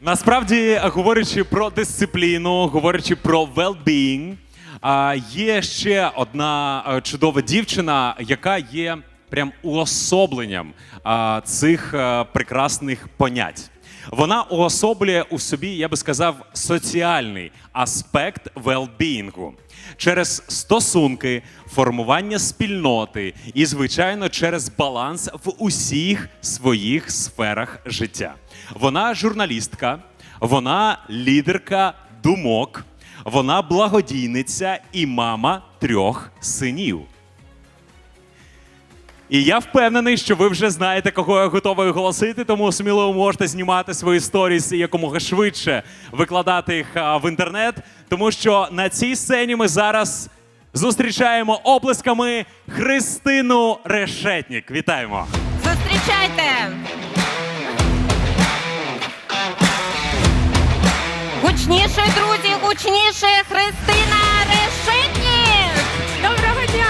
Насправді, говорячи про дисципліну, говорячи про well-being, є ще одна чудова дівчина, яка є прям уособленням цих прекрасних понять. Вона уособлює у собі, я би сказав, соціальний аспект well-being. через стосунки, формування спільноти і, звичайно, через баланс в усіх своїх сферах життя. Вона журналістка, вона лідерка думок, вона благодійниця і мама трьох синів. І я впевнений, що ви вже знаєте, кого я готовий оголосити, тому сміливо можете знімати свої сторіс і якомога швидше викладати їх в інтернет, тому що на цій сцені ми зараз зустрічаємо оплесками Христину Решетнік. Вітаємо! Зустрічайте! Гучніше, друзі, гучніше! Христина Решетнік! Доброго дня!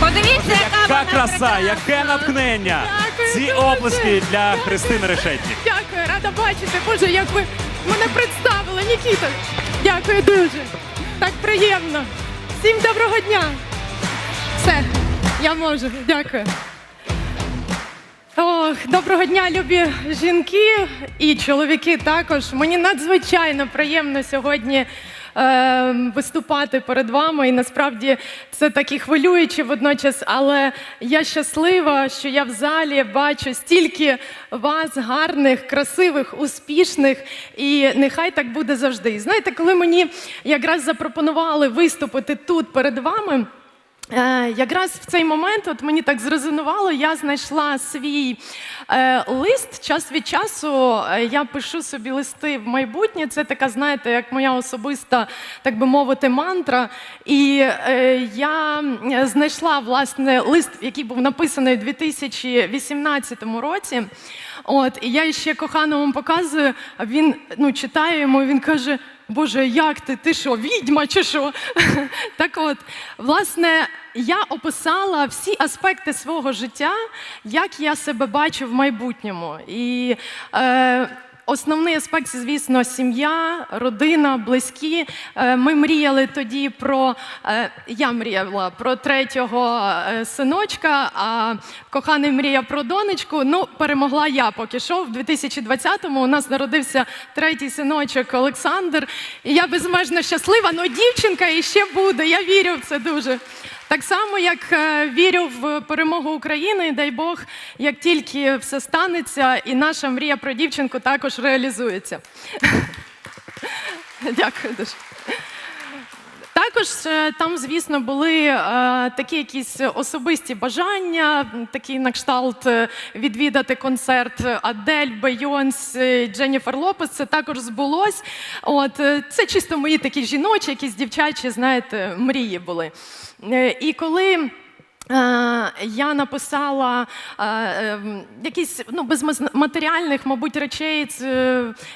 Подивіться, яка, Яка вона краса, прекрасна. яке натхнення! Дякую Ці дуже. оплески для Христини Решетнік. Дякую, рада бачити. Боже, як ви мене представили, Нікіта. Дякую дуже. Так приємно. Всім доброго дня. Все, я можу. Дякую. Ох, доброго дня, любі жінки і чоловіки також. Мені надзвичайно приємно сьогодні е, виступати перед вами. І насправді це такі хвилюючі водночас, але я щаслива, що я в залі бачу стільки вас, гарних, красивих, успішних, і нехай так буде завжди. Знаєте, коли мені якраз запропонували виступити тут перед вами. Е, якраз в цей момент от мені так зрезонувало, я знайшла свій е, лист. Час від часу е, я пишу собі листи в майбутнє. Це така, знаєте, як моя особиста, так би мовити, мантра. І е, я знайшла власне лист, який був написаний у 2018 році. От, і я ще коханому показую, він ну, читає йому, він каже. Боже, як ти? Ти що, відьма чи що? так от, власне, я описала всі аспекти свого життя, як я себе бачу в майбутньому. І е, основний аспект, звісно, сім'я, родина, близькі. Е, ми мріяли тоді про е, я мріяла про третього е, синочка, а коханий мріяв про донечку. Ну, перемогла я поки що. В 2020-му у нас народився третій синочок Олександр. І я безмежно щаслива, але дівчинка іще буде. Я вірю в це дуже. Так само, як е, вірю в перемогу України, дай Бог, як тільки все станеться, і наша мрія про дівчинку також реалізується. Дякую дуже. Також е, там, звісно, були е, такі якісь особисті бажання, такий на кшталт е, відвідати концерт Адель, Бейонс, Дженніфер Лопес. Це також збулось. От це чисто мої такі жіночі, якісь дівчачі, знаєте, мрії були. Е, і коли. Е, Я написала е, е, якісь ну, без матеріальних, мабуть, речей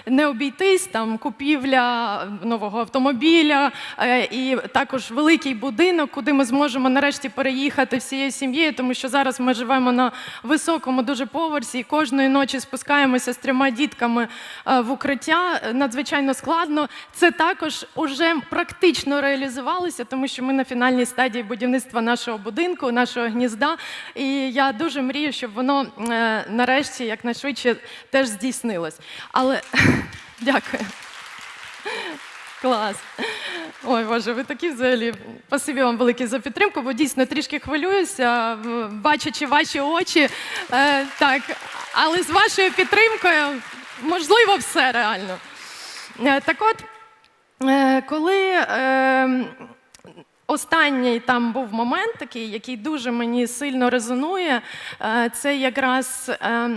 не обійтись, там купівля нового автомобіля е, і також великий будинок, куди ми зможемо нарешті переїхати всією сім'єю, тому що зараз ми живемо на високому дуже поверсі, і кожної ночі спускаємося з трьома дітками е, в укриття. Е, Надзвичайно складно. Це також уже практично реалізувалося, тому що ми на фінальній стадії будівництва нашого будинку, нашого гнізда. І я дуже мрію, щоб воно е, нарешті якнайшвидше теж здійснилось. Але дякую. Клас. Ой, Боже, ви такі взагалі. Спасибі вам велике за підтримку, бо дійсно трішки хвилююся, бачачи ваші очі. Е, так, але з вашою підтримкою можливо все реально. Е, так от, е, коли. Е, Останній там був момент такий, який дуже мені сильно резонує. Е, Це якраз е,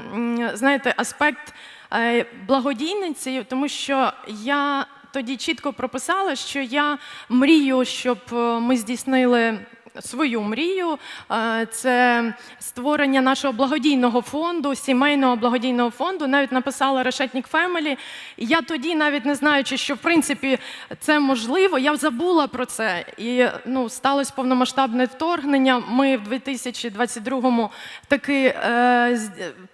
знаєте, аспект е, благодійниці, тому що я тоді чітко прописала, що я мрію, щоб ми здійснили свою мрію. Це створення нашого благодійного фонду, сімейного благодійного фонду. Навіть написала Решетнік Фемелі. Я тоді, навіть не знаючи, що в принципі це можливо, я забула про це. І ну, сталося повномасштабне вторгнення. Ми в 2022-му таки е,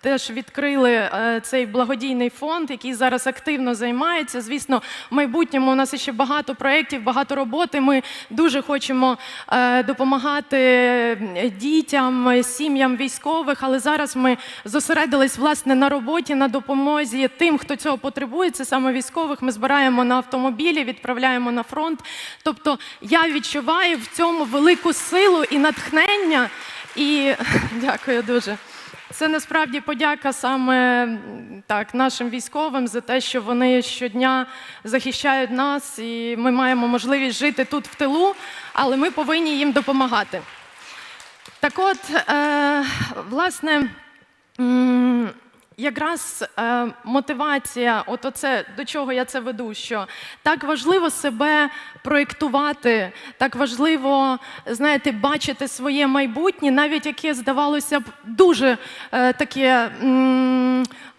теж відкрили е, цей благодійний фонд, який зараз активно займається. Звісно, в майбутньому у нас ще багато проєктів, багато роботи. Ми дуже хочемо е, допомагати е, дітям, сім'ям військових, але зараз ми зосередились власне на роботі, на допомозі тим, хто цього потребує. Це саме військових. Ми збираємо на автомобілі, відправляємо на фронт. Тобто я відчуваю в цьому велику силу і натхнення. І дякую дуже. Це насправді подяка саме так нашим військовим за те, що вони щодня захищають нас, і ми маємо можливість жити тут в тилу, але ми повинні їм допомагати. Так от, е, власне, якраз е, мотивація, от оце, до чого я це веду, що так важливо себе проєктувати, так важливо, знаєте, бачити своє майбутнє, навіть яке здавалося б дуже е, таке.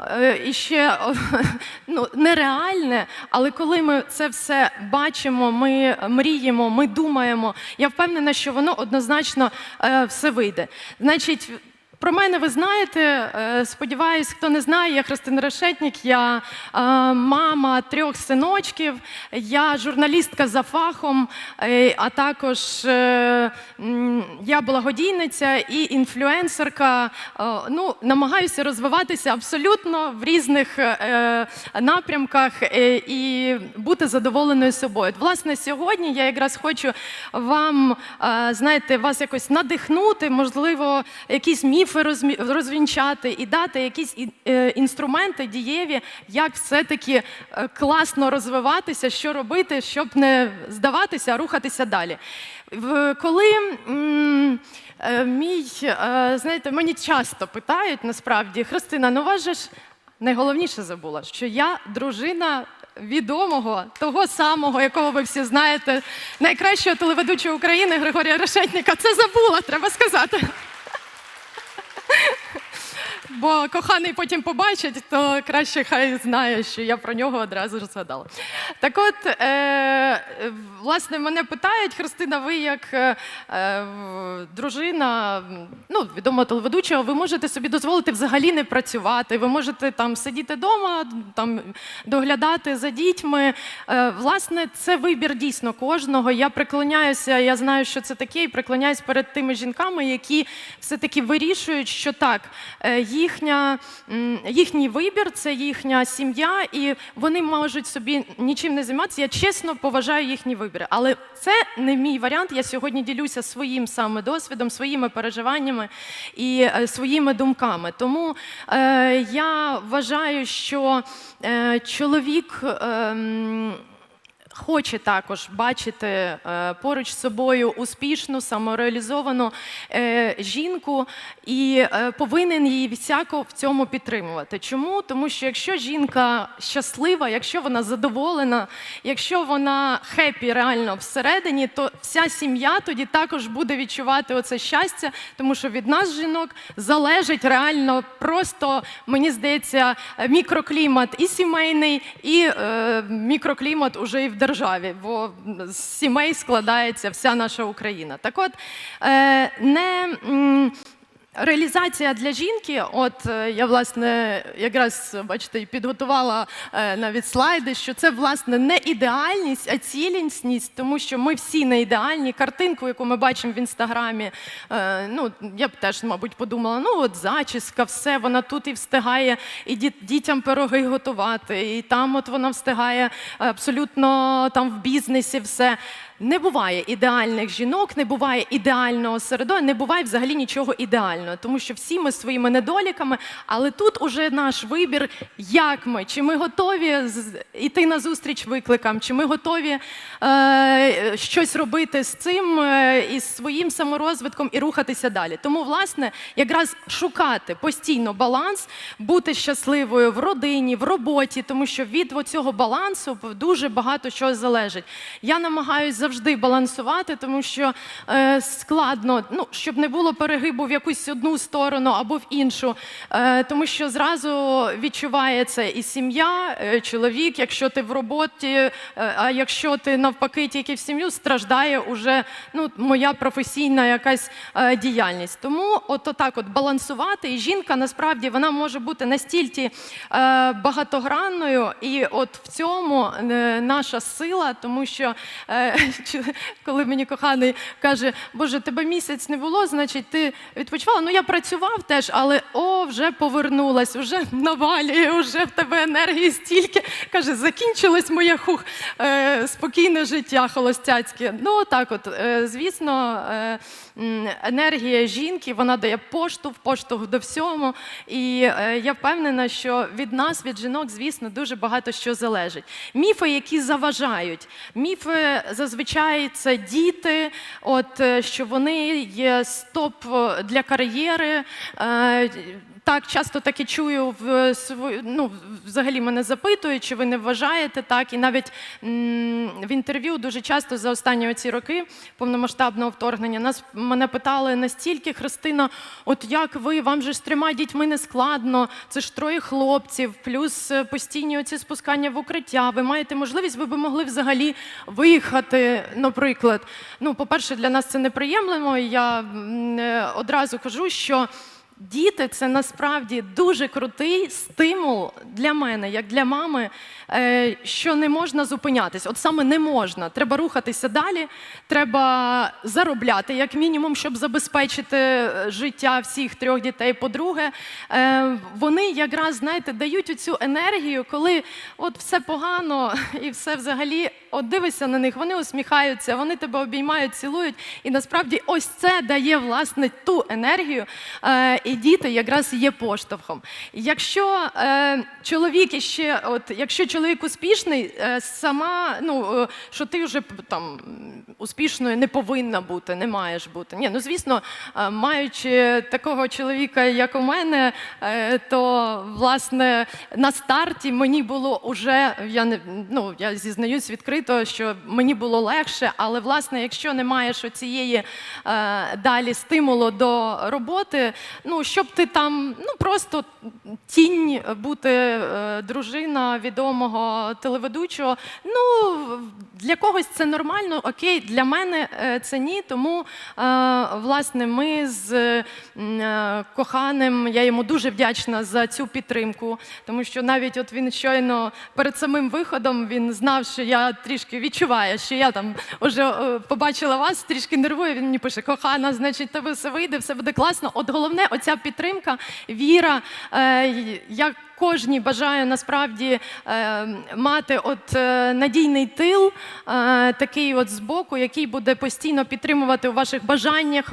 е, І ще ну, нереальне, але коли ми це все бачимо, ми мріємо, ми думаємо, я впевнена, що воно однозначно е, все вийде. Значить, про мене ви знаєте. е, Сподіваюсь, хто не знає, я Христина Решетнік, я е, мама трьох синочків, я журналістка за фахом, е, а також я благодійниця і інфлюенсерка. Ну, намагаюся розвиватися абсолютно в різних напрямках і бути задоволеною собою. Власне, сьогодні я якраз хочу вам, знаєте, вас якось надихнути, можливо, якісь міфи розмі- розвінчати і дати якісь е, інструменти дієві, як все-таки е, класно розвиватися, що робити, щоб не здаватися, а рухатися далі. Коли е, мій, знаєте, мені часто питають насправді, Христина, ну вас же ж найголовніше забула, що я дружина. Відомого, того самого, якого ви всі знаєте, найкращого телеведучого України Григорія Решетніка. Це забула, треба сказати. Бо коханий потім побачить, то краще хай знає, що я про нього одразу згадала. Так от, е, власне, мене питають, Христина, ви як е, е, дружина ну, відомого телеведучого, ви можете собі дозволити взагалі не працювати, ви можете там сидіти вдома, там, доглядати за дітьми. Е, власне, це вибір дійсно кожного. Я преклоняюся, я знаю, що це таке, і преклоняюсь перед тими жінками, які все-таки вирішують, що так, е, їхня, їхній вибір це їхня сім'я, і вони можуть собі нічим не займатися. Я чесно поважаю їхній вибір. Але це не мій варіант. Я сьогодні ділюся своїм саме досвідом, своїми переживаннями і е, своїми думками. Тому е, я вважаю, що е, чоловік. Е, Хоче також бачити е, поруч з собою успішну, самореалізовану е, жінку і е, повинен її всяко в цьому підтримувати. Чому? Тому що якщо жінка щаслива, якщо вона задоволена, якщо вона хеппі реально всередині, то вся сім'я тоді також буде відчувати оце щастя, тому що від нас, жінок, залежить реально просто, мені здається, мікроклімат і сімейний, і мікроклімат уже і в державі, бо з сімей складається вся наша Україна. Так от, е, не. Реалізація для жінки, от е, я власне якраз бачите, підготувала е, навіть слайди, що це власне не ідеальність, а цілісність, тому що ми всі не ідеальні. Картинку, яку ми бачимо в інстаграмі, е, ну я б теж, мабуть, подумала: ну от зачіска, все, вона тут і встигає і діт- дітям пироги готувати, і там от вона встигає абсолютно там в бізнесі все. Не буває ідеальних жінок, не буває ідеального середовища, не буває взагалі нічого ідеального, тому що всі ми своїми недоліками, але тут уже наш вибір, як ми, чи ми готові йти на зустріч викликам, чи ми готові е, щось робити з цим, е, із своїм саморозвитком і рухатися далі. Тому, власне, якраз шукати постійно баланс, бути щасливою в родині, в роботі, тому що від цього балансу дуже багато чого залежить. Я намагаюся завжди балансувати, тому що е, складно, ну щоб не було перегибу в якусь одну сторону або в іншу, е, тому що зразу відчувається і сім'я, е, чоловік, якщо ти в роботі, е, а якщо ти навпаки тільки в сім'ю, страждає уже ну, моя професійна якась е, діяльність. Тому от так от балансувати. І жінка насправді вона може бути настільки е, багатогранною, і от в цьому е, наша сила, тому що е, коли мені коханий каже, Боже, тебе місяць не було, значить ти відпочивала. Ну я працював теж, але о, вже повернулась, вже навалює, вже в тебе енергії стільки. Каже, закінчилось моє хух, е, спокійне життя холостяцьке. Ну так, от е, звісно, е, енергія жінки вона дає поштовх, поштовх до всьому. І е, я впевнена, що від нас, від жінок, звісно, дуже багато що залежить. Міфи, які заважають. Міфи зазвичай це діти, от е, що вони є стоп е, для кар'єри. Так, часто таке чую в ну, взагалі мене запитують, чи ви не вважаєте так. І навіть в інтерв'ю дуже часто за останні оці роки повномасштабного вторгнення нас мене питали настільки, Христина, от як ви, вам же з трьома дітьми не складно, це ж троє хлопців, плюс е, постійні оці спускання в укриття. Ви маєте можливість, ви би могли взагалі виїхати, наприклад. Ну, по-перше, для нас це неприємлемо. і Я е, одразу кажу, що. Діти це насправді дуже крутий стимул для мене, як для мами, е, що не можна зупинятись. От саме не можна. Треба рухатися далі, треба заробляти, як мінімум, щоб забезпечити е, життя всіх трьох дітей. По-друге, е, вони якраз знаєте дають цю енергію, коли от все погано і все взагалі. От дивишся на них, вони усміхаються, вони тебе обіймають, цілують. І насправді ось це дає власне ту енергію, і діти якраз є поштовхом. Якщо е, чоловік іще, от якщо чоловік успішний, е, сама ну е, що ти вже там успішною не повинна бути, не маєш бути. Ні, ну звісно, е, маючи такого чоловіка, як у мене, е, то власне на старті мені було уже я не ну я зізнаюсь відкрито, що мені було легше, але власне, якщо не маєш оцієї е, далі стимулу до роботи, ну щоб ти там ну просто тінь бути е, дружина відомого телеведучого. Ну для когось це нормально, окей, для мене е, це ні. Тому е, власне ми з е, коханим, я йому дуже вдячна за цю підтримку, тому що навіть от він щойно перед самим виходом він знав, що я трішки відчуваю, що я там вже е, побачила вас, трішки нервую. Він мені пише: кохана, значить, тебе все вийде, все буде класно. От головне, оця підтримка, віра. Е, й- я кожній бажаю насправді е, мати от е, надійний тил, е, такий от збоку, який буде постійно підтримувати у ваших бажаннях.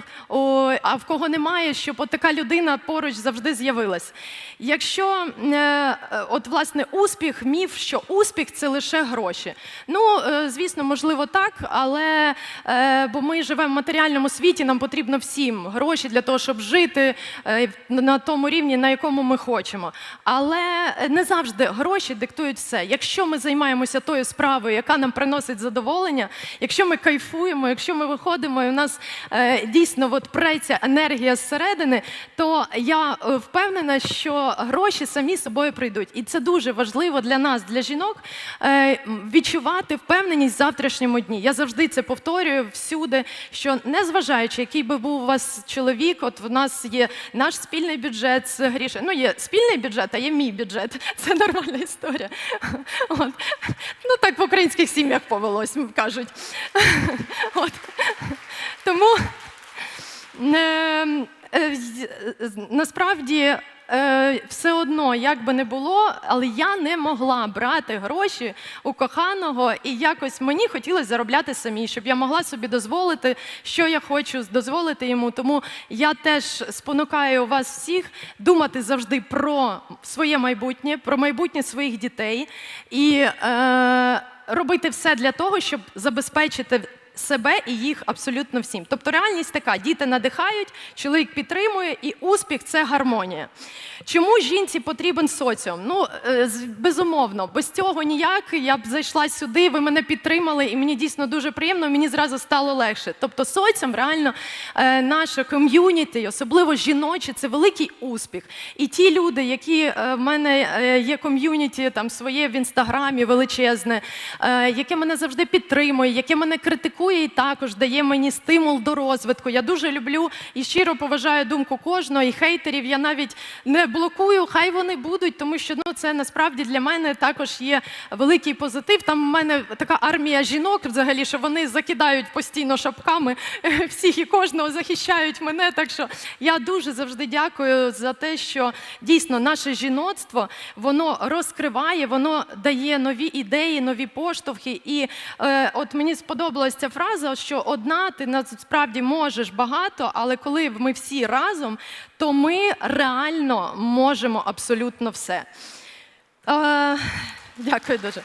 А в кого немає, щоб от така людина поруч завжди з'явилась. Якщо от власне успіх, міф, що успіх це лише гроші. Ну, звісно, можливо, так, але бо ми живемо в матеріальному світі, нам потрібно всім гроші для того, щоб жити на тому рівні, на якому ми хочемо. Але не завжди гроші диктують все. Якщо ми займаємося тою справою, яка нам приносить задоволення, якщо ми кайфуємо, якщо ми виходимо і у нас е, дійсно от преться енергія зсередини, то я е, впевнена, що гроші самі собою прийдуть. І це дуже важливо для нас, для жінок, е, відчувати впевненість в завтрашньому дні. Я завжди це повторюю всюди, що незважаючи, який би був у вас чоловік, от в нас є наш спільний бюджет з Грішею. Ну, є спільний бюджет, а є мій бюджет. Це нормальна історія. От. Ну так в українських сім'ях повелось, кажуть. От. Тому е, е, з- насправді. Е, Все одно, як би не було, але я не могла брати гроші у коханого, і якось мені хотілося заробляти самі, щоб я могла собі дозволити, що я хочу дозволити йому. Тому я теж спонукаю вас всіх думати завжди про своє майбутнє, про майбутнє своїх дітей і е, робити все для того, щоб забезпечити себе і їх абсолютно всім. Тобто реальність така: діти надихають, чоловік підтримує, і успіх це гармонія. Чому жінці потрібен соціум? Ну е, безумовно, без цього ніяк. Я б зайшла сюди, ви мене підтримали, і мені дійсно дуже приємно. Мені зразу стало легше. Тобто, соціум реально е, наше ком'юніті, особливо жіноче, це великий успіх. І ті люди, які е, в мене є ком'юніті, там своє в інстаграмі величезне, яке мене завжди підтримує, яке мене критикує і також дає мені стимул до розвитку. Я дуже люблю і щиро поважаю думку кожного, і хейтерів я навіть не блокую. Хай вони будуть, тому що ну це насправді для мене також є великий позитив. Там в мене така армія жінок, взагалі, що вони закидають постійно шапками всіх і кожного захищають мене. Так що я дуже завжди дякую за те, що дійсно наше жіноцтво воно розкриває, воно дає нові ідеї, нові поштовхи. І е, от мені сподобалася фраза, що одна ти насправді можеш багато, але коли ми всі разом, то ми реально можемо абсолютно все. Е, дякую дуже.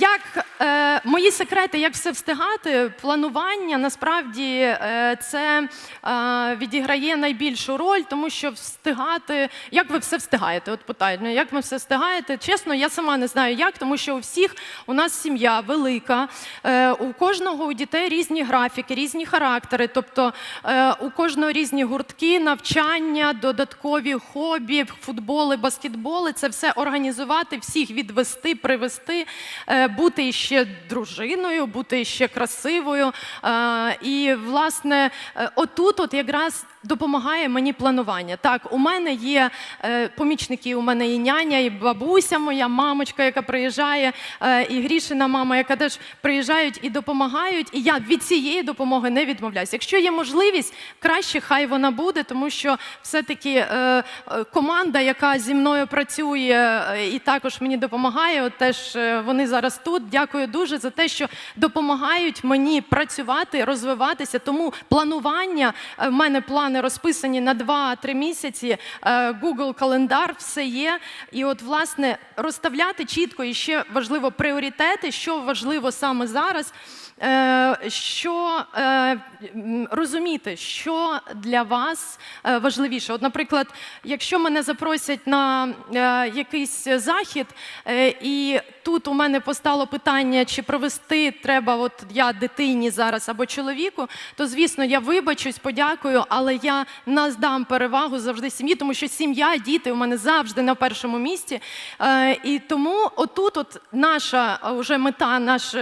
Як е, мої секрети, як все встигати, планування насправді е, це е, відіграє найбільшу роль, тому що встигати, як ви все встигаєте? От питають, ну, як ви все встигаєте? Чесно, я сама не знаю як, тому що у всіх у нас сім'я велика, е, у кожного у дітей різні графіки, різні характери. Тобто е, у кожного різні гуртки, навчання, додаткові хобі, футболи, баскетболи. Це все організувати, всіх відвести, привести, е, бути ще дружиною, бути ще красивою. Е, І, власне, е, отут от якраз допомагає мені планування. Так, у мене є е, помічники, у мене і няня, і бабуся моя, мамочка, яка приїжджає, е, і Грішина мама, яка теж приїжджають і допомагають. І я від цієї допомоги не відмовляюся. Якщо є можливість, краще хай вона буде, тому що все-таки е, е, команда, яка зі мною працює е, і також мені допомагає, от теж е, вони зараз тут. Дякую дуже за те, що допомагають мені працювати, розвиватися. Тому планування в мене плани розписані на 2-3 місяці. е, Google календар, все є. І от, власне, розставляти чітко і ще важливо пріоритети, що важливо саме зараз. Е, Що е, розуміти, що для вас е, важливіше? От, наприклад, якщо мене запросять на якийсь захід, і тут у мене постало питання, чи провести треба, от я дитині зараз або чоловіку, то звісно я вибачусь, подякую, але я наздам перевагу завжди сім'ї, тому що сім'я, діти у мене завжди на першому місці. І тому отут, от наша вже мета, наш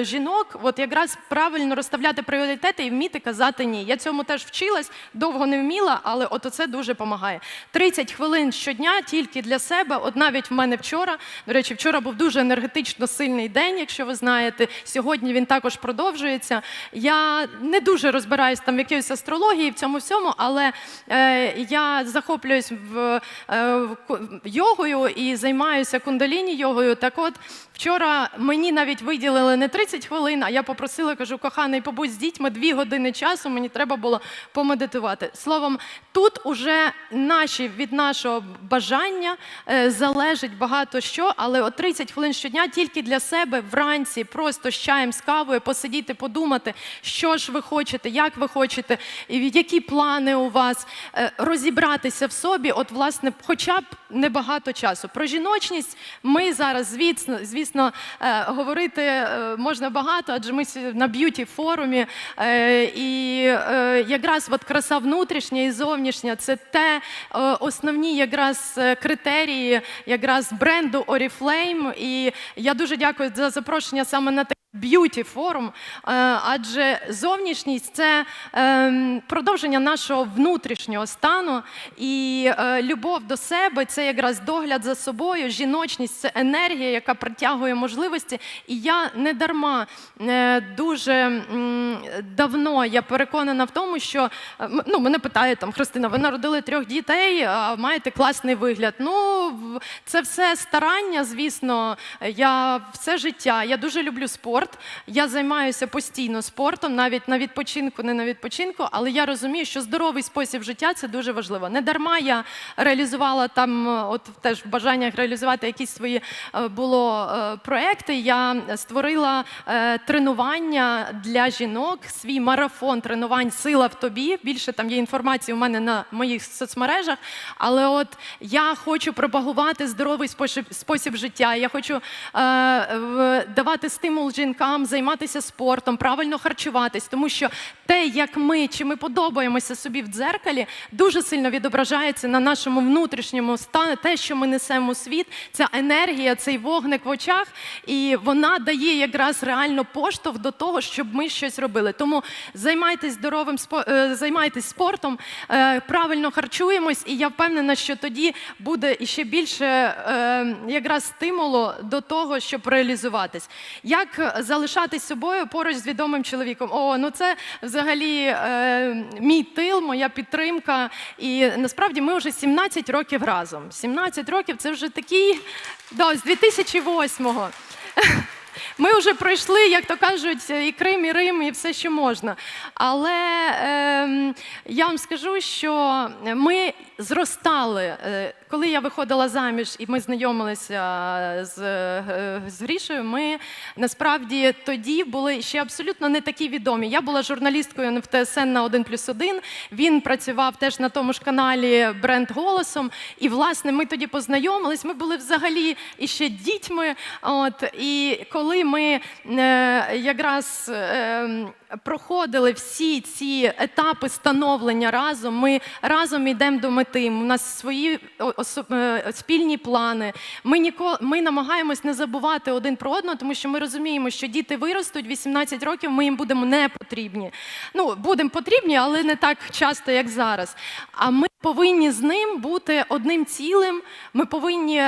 жінок, от якраз правильно розставляти пріоритети і вміти казати ні. Я цьому теж вчилась, довго не вміла, але от це дуже допомагає. 30 хвилин щодня тільки для себе. От навіть в мене вчора, до речі, вчора був дуже енергетично сильний день, якщо ви знаєте. Сьогодні він також продовжується. Я не дуже розбираюсь там в якоїсь астрології в цьому всьому, але е, я захоплююсь в, е, в йогою і займаюся кундаліні йогою. Так от вчора мені навіть виділили не 30 хвилин, а я попросила, кажу, коханий, побудь з дітьми дві години часу. Мені треба було помедитувати. Словом, тут уже наші від нашого бажання е, залежить багато що, але от 30 хвилин щодня тільки для себе вранці, просто з чаєм, з кавою, посидіти, подумати, що ж ви хочете, як ви хочете, які плани у вас, е, розібратися в собі, от, власне, хоча б небагато часу. Про жіночність ми зараз, звісно, звісно, е, говорити можна багато, адже ми сі- на б'юті форумі. е, І е, якраз от краса внутрішня і зовнішня це те е, основні якраз е, критерії якраз бренду Oriflame. І я дуже дякую за запрошення саме на такий Б'юті форум, е, адже зовнішність це ем, продовження нашого внутрішнього стану, і е, любов до себе це якраз догляд за собою. Жіночність це енергія, яка притягує можливості. І я не дарма е, дуже давно я переконана в тому, що ну, мене питають там Христина, ви народили трьох дітей, а маєте класний вигляд. Ну це все старання, звісно. Я все життя. Я дуже люблю спорт. Спорт. Я займаюся постійно спортом, навіть на відпочинку, не на відпочинку, але я розумію, що здоровий спосіб життя це дуже важливо. Не дарма я реалізувала там, е, от теж в бажаннях реалізувати якісь свої е, було е, проекти. Я створила тренування для жінок, свій марафон тренувань Сила в тобі. Більше там є інформації у мене на моїх соцмережах. Але от я хочу пропагувати здоровий спосіб, життя. Я хочу давати стимул жінкам займатися спортом, правильно харчуватись, тому що те, як ми чи ми подобаємося собі в дзеркалі, дуже сильно відображається на нашому внутрішньому стані. Те, що ми несемо у світ, ця енергія, цей вогник в очах, і вона дає якраз реально поштовх до того, щоб ми щось робили. Тому займайтесь здоровим е, займайтесь спортом, е, правильно харчуємось, і я впевнена, що тоді буде іще більше е, якраз стимулу до того, щоб реалізуватись. Як залишатись собою поруч з відомим чоловіком? О, ну це взагалі е, мій тил, моя підтримка. І насправді ми вже 17 років разом. 17 років це вже такий да, з 2008-го. Ми вже пройшли, як то кажуть, і Крим, і Рим, і все, що можна. Але ем, я вам скажу, що ми зростали. Е, Коли я виходила заміж і ми знайомилися з, е, з Грішею, ми насправді тоді були ще абсолютно не такі відомі. Я була журналісткою в ТСН на 1 плюс 1. Він працював теж на тому ж каналі Бренд Голосом. І, власне, ми тоді познайомились. Ми були взагалі іще дітьми. От, і коли ми е, якраз е, проходили всі ці етапи становлення разом, ми разом йдемо до мети. У нас свої е, спільні плани. Ми ніколи ми намагаємось не забувати один про одного, тому що ми розуміємо, що діти виростуть 18 років. Ми їм будемо не потрібні. Ну будемо потрібні, але не так часто, як зараз. А ми повинні з ним бути одним цілим. Ми повинні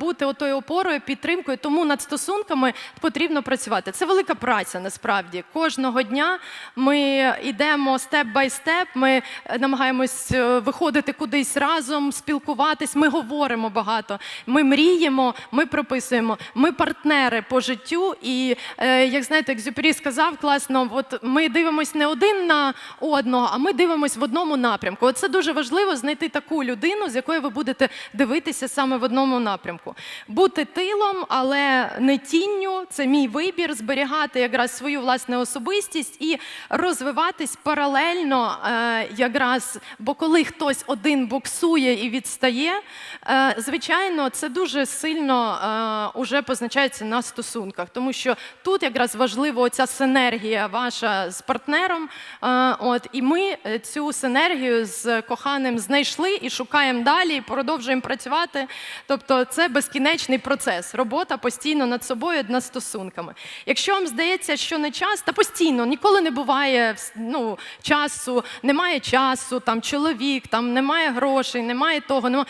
бути отою опорою, підтримкою. Тому над стосунками потрібно працювати. Це велика праця насправді. Кожного дня ми йдемо степ бай степ. Ми намагаємось е, виходити кудись разом, спілкуватись. Ми говоримо багато. Ми мріємо, ми прописуємо. Ми партнери по життю. І е, як знаєте, як Зюпері сказав класно, от ми дивимося не один на одного, а ми дивимося в одному напрямку. Оце дуже важливо знайти таку людину, з якою ви будете дивитися саме в одному напрямку. Бути тилом, але не тінню. Це мій вибір, зберігати якраз свою власну особистість і розвиватись паралельно, е, якраз, бо коли хтось один буксує і відстає, е, звичайно, це дуже сильно е, уже позначається на стосунках, тому що тут якраз важливо оця синергія ваша з партнером. От, і ми цю синергію з коханим знайшли і шукаємо далі, і продовжуємо працювати. Тобто це безкінечний процес, робота постійно над собою, над стосунками. Якщо вам здається, що не час, та постійно ніколи не буває ну, часу, немає часу, там чоловік, там немає грошей, немає того, немає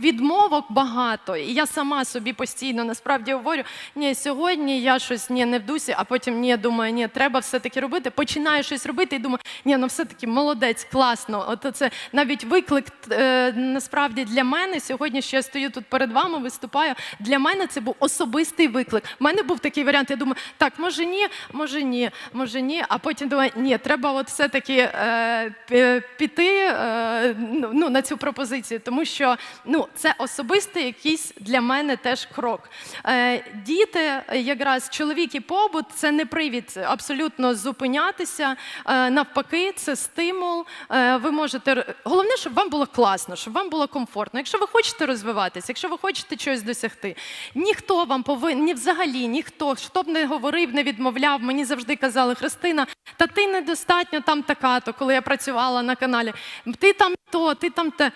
відмовок багато. І я сама собі постійно насправді говорю: ні, сьогодні я щось ні, не в дусі, а потім ні, думаю, ні, треба все-таки робити. Починаю щось робити і думаю, ні, ну все-таки молодець, класно. От це навіть виклик е, насправді для мене сьогодні, що я стою тут перед вами, виступаю. Для мене це був особистий виклик. У мене був такий варіант. Я думаю, так, може ні, може ні, може ні. А потім думаю, ні, треба от все-таки е, піти е, ну, ну, на цю пропозицію, тому що ну, це особистий якийсь для мене теж крок. Е, діти, якраз чоловік і побут, це не привід абсолютно зупинятися. Е, навпаки, це стимул. Е, ви можете головне, щоб вам було класно, щоб вам було комфортно. Якщо ви хочете розвиватися, якщо ви хочете щось досягти, ніхто вам повинен, ні взагалі, ніхто, хто б не говорив, не відмовляв. Мені завжди казали, Христина, та ти недостатньо там така-то, коли я працювала на каналі. Ти там то, ти там те.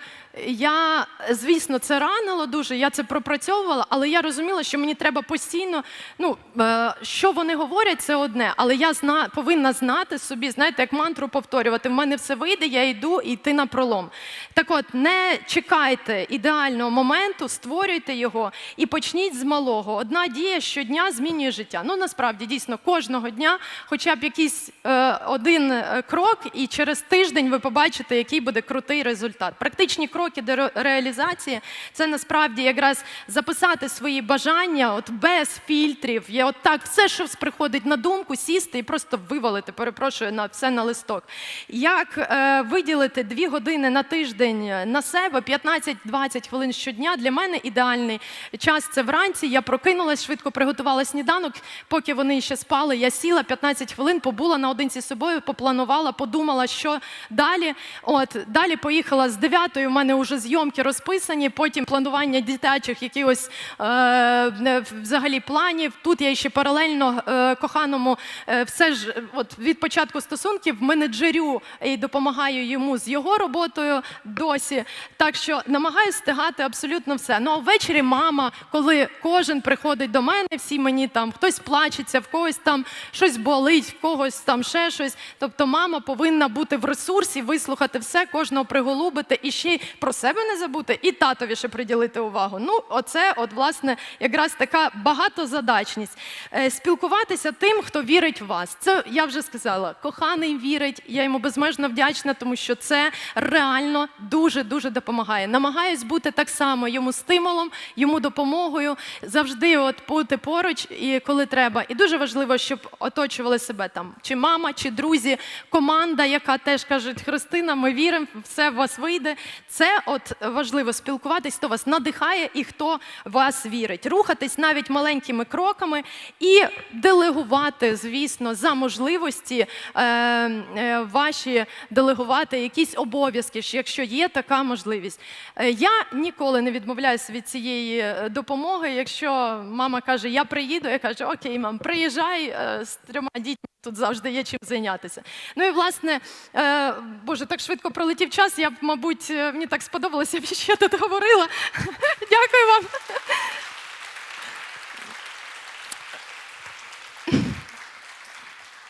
Я, звісно, це ранило дуже, я це пропрацьовувала, але я розуміла, що мені треба постійно, ну, е, що вони говорять, це одне, але я зна, повинна знати собі, знаєте, як мантру повторювати, в мене все вийде, я йду і йти на пролом. Так от, не чекайте ідеального моменту, створюйте його і почніть з малого. Одна дія щодня змінює життя. Ну насправді дійсно кожного дня, хоча б якийсь е, один е, крок, і через тиждень ви побачите, який буде крутий результат. Практичні кроки до ре- реалізації це насправді якраз записати свої бажання, от без фільтрів. Я от так все, що приходить на думку, сісти і просто вивалити. Перепрошую на все на листок. Як е, виділити дві години на тиждень на себе, 15-20 хвилин щодня для мене ідеальний час це вранці. Я прокинулась, швидко приготувала сніданок. Поки вони ще спали, я сіла 15 хвилин, побула наодинці з собою, попланувала, подумала, що далі. От далі поїхала з 9 У мене вже зйомки розписані. Потім планування дитячих якихось е, взагалі планів. Тут я ще паралельно е, коханому е, все ж от від початку стосунків менеджерю і допомагаю йому з його роботою досі. Так що намагаюся стигати абсолютно все. Ну а ввечері мама, коли кожен приходить до мене, всі мені там хтось плачеться, в когось там щось болить, в когось там ще щось. Тобто, мама повинна бути в ресурсі, вислухати все, кожного приголубити і ще й про себе не забути, і татові ще приділити увагу. Ну, оце, от власне, якраз така багатозадачність. Е, спілкуватися тим, хто вірить в вас. Це я вже сказала. Коханий вірить, я йому безмежно вдячна, тому що це реально дуже дуже допомагає. Намагаюсь бути так само йому стимулом, йому допомогою, завжди от бути поруч, і коли треба. І дуже важливо, щоб оточували себе там чи мама, чи друзі, команда, яка теж каже, Христина, ми віримо, все в вас вийде. Це от важливо спілкуватись, хто вас надихає і хто вас вірить. Рухатись навіть маленькими кроками і делегувати, звісно, за можливості е, е, ваші делегувати якісь обов'язки, якщо є така можливість. Е, я ніколи не відмовляюся від цієї е, допомоги. Якщо мама каже, я приїду, я кажу, окей, мам, приїжджай е, з трьома дітьми. Тут завжди є чим зайнятися. Ну і власне, е, боже, так швидко пролетів час. Я б, мабуть, е, мені так сподобалося, я б ще тут говорила. Дякую вам.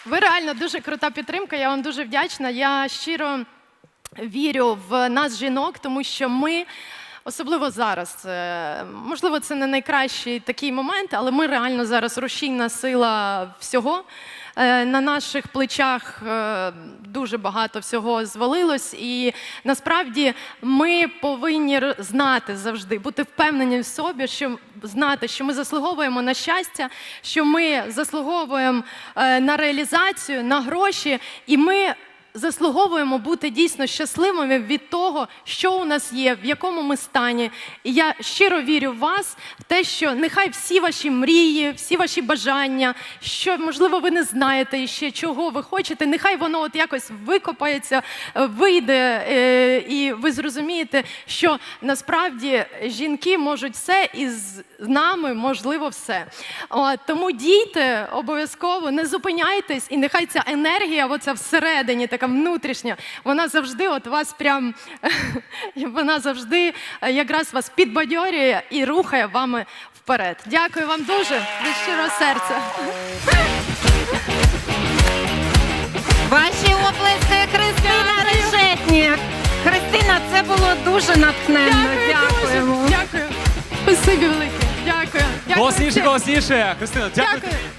Ви реально дуже крута підтримка. Я вам дуже вдячна. Я щиро вірю в нас, жінок, тому що ми. Особливо зараз, е, можливо, це не найкращий такий момент, але ми реально зараз рушійна сила всього. Е, На наших плечах е, дуже багато всього звалилось, і насправді ми повинні знати завжди, бути впевнені в собі, що знати, що ми заслуговуємо на щастя, що ми заслуговуємо на реалізацію, на гроші, і ми заслуговуємо бути дійсно щасливими від того, що у нас є, в якому ми стані. І я щиро вірю в вас, в те, що нехай всі ваші мрії, всі ваші бажання, що можливо ви не знаєте ще чого ви хочете, нехай воно от якось викопається, вийде, е, і ви зрозумієте, що насправді жінки можуть все і з нами можливо все. От, тому дійте обов'язково, не зупиняйтесь, і нехай ця енергія, оця всередині, така внутрішня, вона завжди от вас прям вона завжди е, якраз вас підбадьорює і рухає вами вперед. Дякую вам дуже від щирого серця. Ваші оплески Христина Решетнік. Христина, це було дуже натхненно. Дякуємо. Дякую. Спасибі велике. Дякую. Дякую. Голосніше, голосніше. Христина, дякую. Дякую.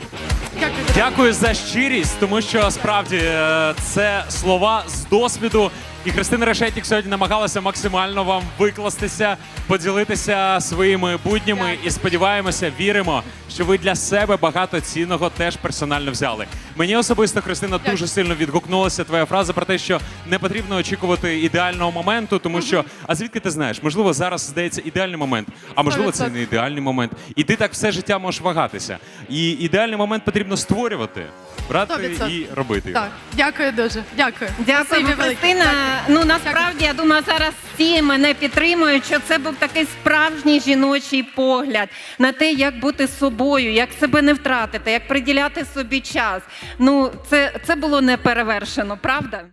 Дякую. За щирість, тому що справді е, це слова з досвіду. І Христина Решетнік сьогодні намагалася максимально вам викластися, поділитися своїми буднями. І сподіваємося, віримо, що ви для себе багато цінного теж персонально взяли. Мені особисто Христина Дякую. дуже сильно відгукнулася твоя фраза про те, що не потрібно очікувати ідеального моменту, тому що а звідки ти знаєш? Можливо, зараз здається ідеальний момент, а можливо, це не ідеальний момент. І ти так все життя можеш вагатися. І ідеальний момент потрібно створювати, брати 100%. і робити. його. Так, дякую дуже. Дякую. Дякую, Спасибі велике. Христина. Ну насправді я думаю, зараз всі мене підтримують, що це був такий справжній жіночий погляд на те, як бути собою, як себе не втратити, як приділяти собі час. Ну це, це було не перевершено, правда?